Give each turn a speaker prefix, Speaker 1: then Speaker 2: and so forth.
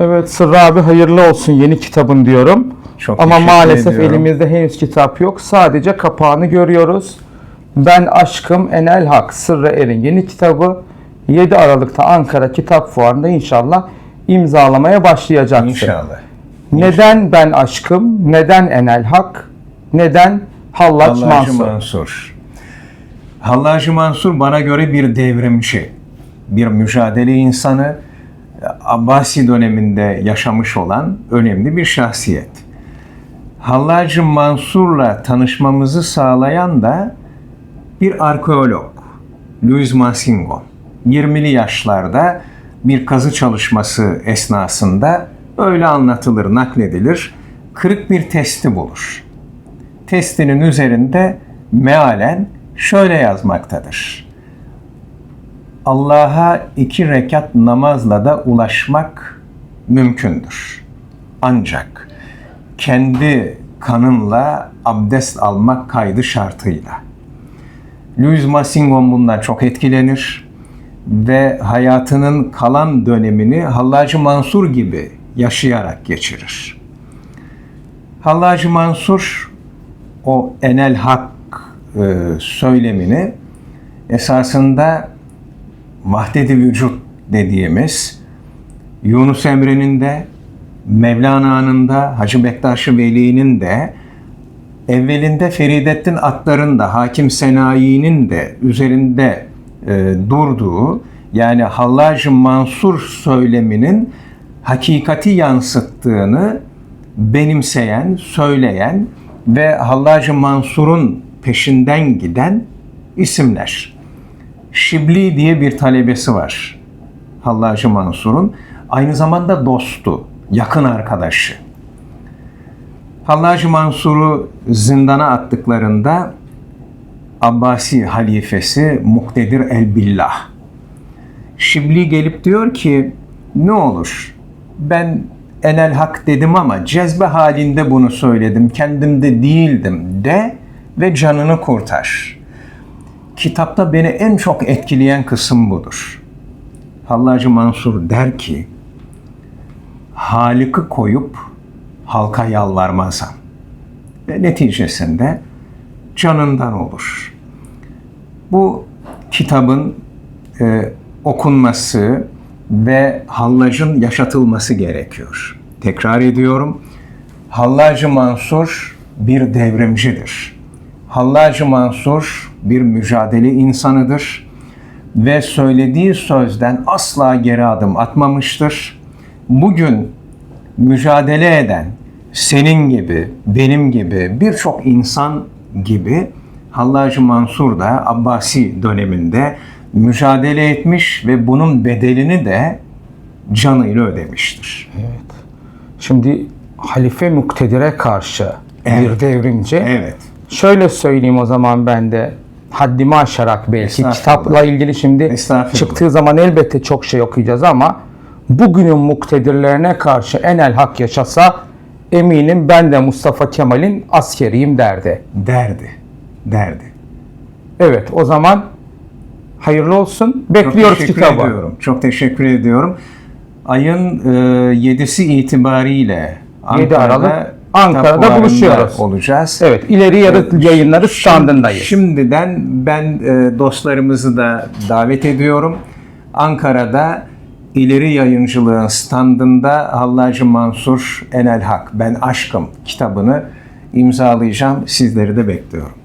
Speaker 1: Evet Sırrı abi hayırlı olsun yeni kitabın diyorum.
Speaker 2: Çok
Speaker 1: Ama maalesef
Speaker 2: ediyorum.
Speaker 1: elimizde henüz kitap yok. Sadece kapağını görüyoruz. Ben Aşkım Enel Hak Sırrı Er'in yeni kitabı 7 Aralık'ta Ankara Kitap Fuarı'nda inşallah imzalamaya başlayacaksın.
Speaker 2: İnşallah.
Speaker 1: Neden ben aşkım? Neden Enel Hak? Neden Hallaç
Speaker 2: Hallacı
Speaker 1: Mansur?
Speaker 2: Mansur. Hallacı Mansur bana göre bir devrimci, bir mücadele insanı, Abbasi döneminde yaşamış olan önemli bir şahsiyet. Hallacı Mansur'la tanışmamızı sağlayan da bir arkeolog, Louis Massingo. 20'li yaşlarda bir kazı çalışması esnasında öyle anlatılır, nakledilir. Kırık bir testi bulur testinin üzerinde mealen şöyle yazmaktadır. Allah'a iki rekat namazla da ulaşmak mümkündür. Ancak kendi kanınla abdest almak kaydı şartıyla. Louis Massingon bundan çok etkilenir ve hayatının kalan dönemini Hallacı Mansur gibi yaşayarak geçirir. Hallacı Mansur o enel hak e, söylemini esasında vahdedi vücut dediğimiz Yunus Emre'nin de Mevlana'nın da Hacı Bektaş-ı Veli'nin de evvelinde Feridettin Atlar'ın da Hakim Senayi'nin de üzerinde e, durduğu yani Hallacı Mansur söyleminin hakikati yansıttığını benimseyen, söyleyen ve Hallacı Mansur'un peşinden giden isimler. Şibli diye bir talebesi var Hallacı Mansur'un. Aynı zamanda dostu, yakın arkadaşı. Hallacı Mansur'u zindana attıklarında Abbasi halifesi Muhtedir el-Billah. Şibli gelip diyor ki ne olur ben enel hak dedim ama cezbe halinde bunu söyledim. Kendimde değildim de ve canını kurtar. Kitapta beni en çok etkileyen kısım budur. Hallacı Mansur der ki Halik'i koyup halka yalvarmazsam ve neticesinde canından olur. Bu kitabın e, okunması ve hallacın yaşatılması gerekiyor. Tekrar ediyorum. Hallacı Mansur bir devrimcidir. Hallacı Mansur bir mücadele insanıdır ve söylediği sözden asla geri adım atmamıştır. Bugün mücadele eden senin gibi, benim gibi birçok insan gibi Hallacı Mansur da Abbasi döneminde mücadele etmiş ve bunun bedelini de canıyla ödemiştir.
Speaker 1: Evet. Şimdi Halife Muktedir'e karşı
Speaker 2: Evet.
Speaker 1: bir devrimci.
Speaker 2: Evet.
Speaker 1: Şöyle söyleyeyim o zaman ben de haddimi aşarak belki kitapla ilgili şimdi çıktığı zaman elbette çok şey okuyacağız ama bugünün muktedirlerine karşı enel hak yaşasa eminim ben de Mustafa Kemal'in askeriyim derdi.
Speaker 2: Derdi. Derdi.
Speaker 1: Evet o zaman hayırlı olsun.
Speaker 2: Çok
Speaker 1: Bekliyoruz
Speaker 2: teşekkür
Speaker 1: kitabı.
Speaker 2: ediyorum. Çok teşekkür ediyorum. Ayın e, 7'si itibariyle
Speaker 1: 7 Aralık Ankara'da buluşuyoruz.
Speaker 2: olacağız.
Speaker 1: Evet ileri yarı yayınları standındayız.
Speaker 2: Şimdiden ben e, dostlarımızı da davet ediyorum. Ankara'da ileri yayıncılığın standında Hallacı Mansur Enel Hak Ben Aşkım kitabını imzalayacağım. Sizleri de bekliyorum.